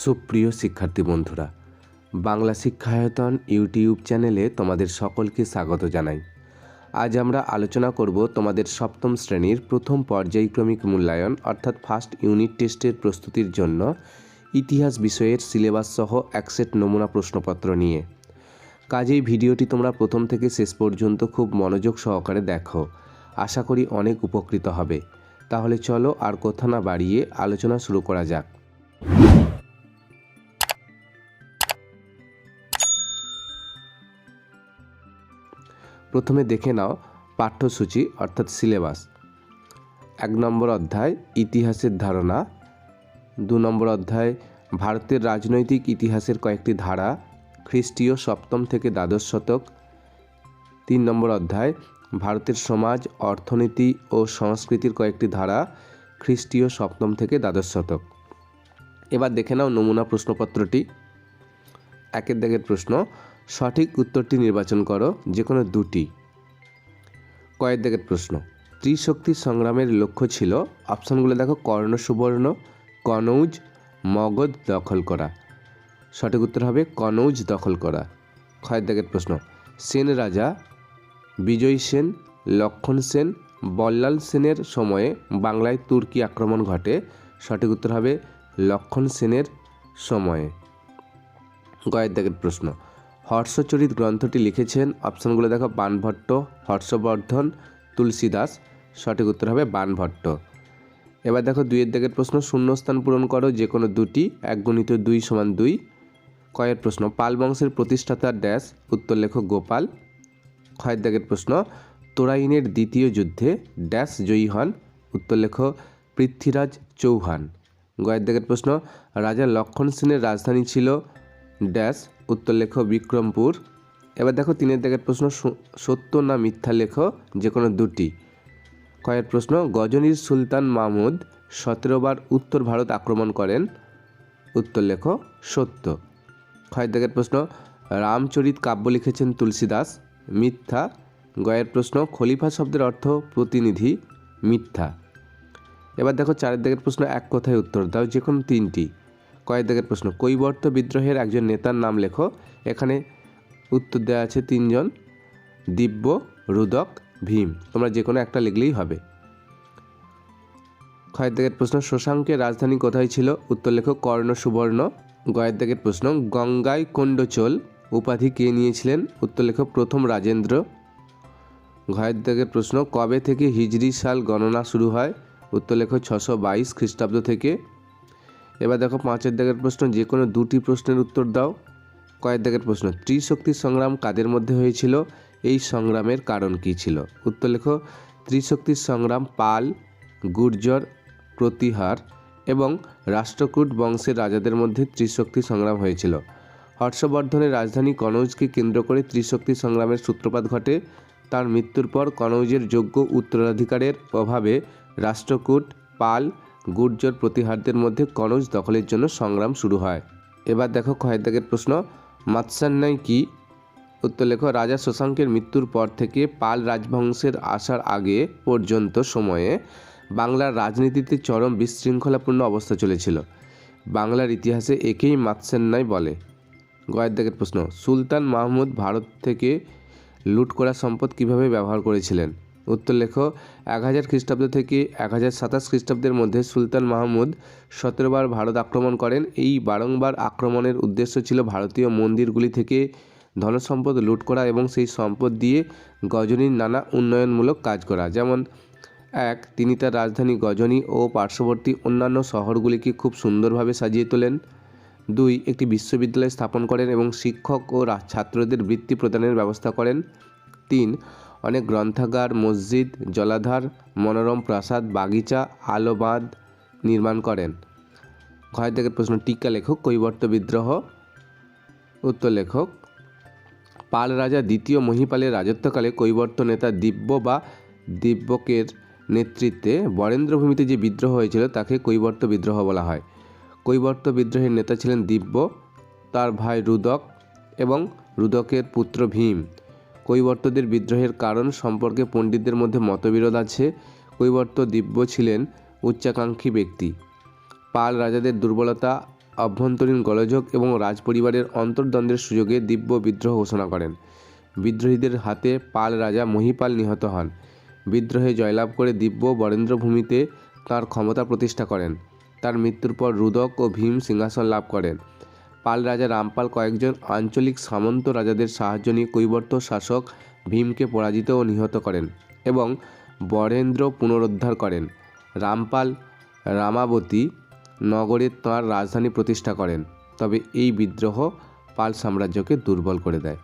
সুপ্রিয় শিক্ষার্থী বন্ধুরা, বাংলা শিক্ষায়তন ইউটিউব চ্যানেলে তোমাদের সকলকে স্বাগত জানাই। আজ আমরা আলোচনা করব তোমাদের সপ্তম শ্রেণির প্রথম পর্যায়ক্রমিক মূল্যায়ন, অর্থাৎ ফার্স্ট ইউনিট টেস্টের প্রস্তুতির জন্য ইতিহাস বিষয়ের সিলেবাস সহ একসেট নমুনা প্রশ্নপত্র নিয়ে। কাজেই ভিডিওটি তোমরা প্রথম থেকে শেষ পর্যন্ত খুব মনোযোগ সহকারে দেখো। আশা করি অনেক উপকৃত হবে। তাহলে চলো আর কথা না বাড়িয়ে আলোচনা শুরু করা যাক। প্রথমে দেখে নাও পাঠ্যসূচি, অর্থাৎ সিলেবাস। এক নম্বর অধ্যায়, ইতিহাসের ধারণা। দু নম্বর অধ্যায়, ভারতের রাজনৈতিক ইতিহাসের কয়েকটি ধারা, খ্রিস্টীয় সপ্তম থেকে দ্বাদশ শতক। তিন নম্বর অধ্যায়, ভারতের সমাজ, অর্থনীতি ও সংস্কৃতির কয়েকটি ধারা, খ্রিস্টীয় সপ্তম থেকে দ্বাদশ শতক। এবার দেখে নাও নমুনা প্রশ্নপত্রটি। একের দাগের প্রশ্ন সঠিক উত্তরটি নির্বাচন করো যে কোনো দুটি। কয়ের দাগের প্রশ্ন। ত্রিশক্তি সংগ্রামের লক্ষ্য ছিল, অপশানগুলো দেখো, কর্ণ, সুবর্ণ, কনৌজ, মগধ দখল করা। সঠিক উত্তর হবে, কনৌজ দখল করা। ক্ষয়ের দাগের প্রশ্ন। সেন রাজা, বিজয় সেন, লক্ষণ সেন, বল্লাল সেনের সময়ে বাংলায় তুর্কি আক্রমণ ঘটে, সঠিক উত্তর হবে, লক্ষণ সেনের সময়ে। গয়ের দাগের প্রশ্ন। হর্ষচরিত গ্রন্থটি লিখেছেন, অপশানগুলো দেখো, বানভট্ট, হর্ষবর্ধন, তুলসীদাস। সঠিক উত্তর হবে বানভট্ট। এবার দেখো, দুইয়ের দাগের প্রশ্ন, শূন্যস্থান পূরণ করো যে কোনো দুটি, এক গণিত দুই সমান দুই। কয়ের প্রশ্ন, পাল বংশের প্রতিষ্ঠাতা ড্যাশ। উত্তর লেখ, গোপাল। ক্ষয়ের দাগের প্রশ্ন, তোরাইনের দ্বিতীয় যুদ্ধে ড্যাশ জয়ী হন। উত্তর লেখ, পৃথ্বীরাজ চৌহান। গয়ের দাগের প্রশ্ন, রাজা লক্ষণ সেনের রাজধানী ছিল ড্যাশ, উত্তর লেখ বিক্রমপুর। এবার দেখো তিনের দাগের প্রশ্ন সত্য না মিথ্যা লেখ যে কোনো দুটি। কয়ের প্রশ্ন, গজনীর সুলতান মাহমুদ সতেরোবার উত্তর ভারত আক্রমণ করেন। উত্তর লেখ, সত্য। ক্ষয়ের দাগের প্রশ্ন, রামচরিত কাব্য লিখেছেন তুলসীদাস, মিথ্যা। গয়ের প্রশ্ন, খলিফা শব্দের অর্থ প্রতিনিধি, মিথ্যা। এবার দেখো চারের দাগের প্রশ্ন, এক কথায় উত্তর দাও যে কোনো তিনটি। কয়েক দাগের প্রশ্ন। কৈবর্ত বিদ্রোহের একজন নেতার নাম লেখো। এখানে উত্তর দেওয়া আছে তিনজন। দিব্য, রুদক, ভীম। তোমরা যে কোনো একটা লিখলেই হবে। ক্ষয়ের দাগের প্রশ্ন, শশাঙ্কের রাজধানী কোথায় ছিল? উত্তর লেখো, কর্ণ, সুবর্ণ। গয়ের দাগের প্রশ্ন, গঙ্গায় কোণ্ডচোল উপাধি কে নিয়েছিলেন? উত্তর লেখো, প্রথম রাজেন্দ্র। ঘয়ের দাগের প্রশ্ন, কবে থেকে হিজরি সাল গণনা শুরু হয়? উত্তর লেখো, ছশো বাইশ খ্রিস্টাব্দ থেকে। এবার দেখো পাঁচের দাগের প্রশ্ন, যে কোনো দুটি প্রশ্নের উত্তর দাও। কয়ের দাগের প্রশ্ন, ত্রিশক্তি সংগ্রাম কাদের মধ্যে হয়েছিল? এই সংগ্রামের কারণ কী ছিল? উত্তর লেখো ত্রিশক্তির সংগ্রাম পাল, গুর্জর, প্রতিহার এবং রাষ্ট্রকূট বংশের রাজাদের মধ্যে ত্রিশক্তি সংগ্রাম হয়েছিল। হর্ষবর্ধনের রাজধানী কনৌজকে কেন্দ্র করে ত্রিশক্তি সংগ্রামের সূত্রপাত ঘটে। তার মৃত্যুর পর কনৌজের যোগ্য উত্তরাধিকারের অভাবে রাষ্ট্রকূট, পাল গুর্জর প্রতিহারদের মধ্যে কনৌজ দখলের জন্য সংগ্রাম শুরু হয়। এবার দেখো দাগের প্রশ্ন মাৎসান্যায় কি? উত্তর লেখো, রাজা শশাঙ্কের মৃত্যুর পর থেকে পাল রাজবংশের আসার আগে পর্যন্ত সময়ে বাংলার রাজনীতিতে চরম বিশৃঙ্খলাপূর্ণ অবস্থা চলেছিল। বাংলার ইতিহাসে একেই মাৎসান্যায় বলে। গয়ের প্রশ্ন, সুলতান মাহমুদ ভারত থেকে লুট করা সম্পদ কীভাবে ব্যবহার করেছিলেন? উত্তর লেখো, এক হাজার খ্রিস্টাব্দ থেকে এক হাজার সাতাশ খ্রিস্টাব্দের মধ্যে সুলতান মাহমুদ সতেরোবার ভারত আক্রমণ করেন। এই বারংবার আক্রমণের উদ্দেশ্য ছিল ভারতীয় মন্দিরগুলি থেকে ধনসম্পদ লুট করা এবং সেই সম্পদ দিয়ে গজনীর নানা উন্নয়নমূলক কাজ করা। যেমন, এক, তিনি তার রাজধানী গজনী ও পার্শ্ববর্তী অন্যান্য শহরগুলিকে খুব সুন্দরভাবে সাজিয়ে তোলেন। দুই, একটি বিশ্ববিদ্যালয় স্থাপন করেন এবং শিক্ষক ও ছাত্রদের বৃত্তি প্রদানের ব্যবস্থা করেন। তিন অনেক গ্রন্থাগার, মসজিদ, জলাধার, মনোরম প্রাসাদ, বাগিচা, আলো বাঁধ নির্মাণ করেন। ঘয়ের থেকে প্রশ্ন, টিকা লেখক, কৈবর্ত বিদ্রোহ উত্তর লেখক পাল রাজা দ্বিতীয় মহিপালের রাজত্বকালে কৈবর্ত নেতা দিব্য বা দিব্যকের নেতৃত্বে বরেন্দ্রভূমিতে যে বিদ্রোহ হয়েছিল, তাকে কৈবর্ত বিদ্রোহ বলা হয়। কৈবর্ত বিদ্রোহের নেতা ছিলেন দিব্য, তার ভাই রুদক এবং রুদকের পুত্র ভীম। কৈবর্তদের বিদ্রোহের কারণ সম্পর্কে পণ্ডিতদের মধ্যে মতবিরোধ আছে। কৈবর্ত দিব্য ছিলেন উচ্চাকাঙ্ক্ষী ব্যক্তি। পাল রাজাদের দুর্বলতা, অভ্যন্তরীণ গলযোগ এবং রাজপরিবারের অন্তর্দ্বন্দ্বের সুযোগে দিব্য বিদ্রোহ ঘোষণা করেন। বিদ্রোহীদের হাতে পাল রাজা মহিপাল নিহত হন। বিদ্রোহে জয়লাভ করে দিব্য বরেন্দ্রভূমিতে তাঁর ক্ষমতা প্রতিষ্ঠা করেন। তার মৃত্যুর পর রুদক ও ভীম সিংহাসন লাভ করেন। পাল রাজা রামপাল কয়েকজন আঞ্চলিক সামন্ত রাজাদের সাহায্য নিয়ে কৈবর্ত শাসক ভীমকে পরাজিত ও নিহত করেন এবং বরেন্দ্র পুনরুদ্ধার করেন। রামপাল রামাবতী নগরে তাঁর রাজধানী প্রতিষ্ঠা করেন, তবে এই বিদ্রোহ পাল সাম্রাজ্যকে দুর্বল করে দেয়।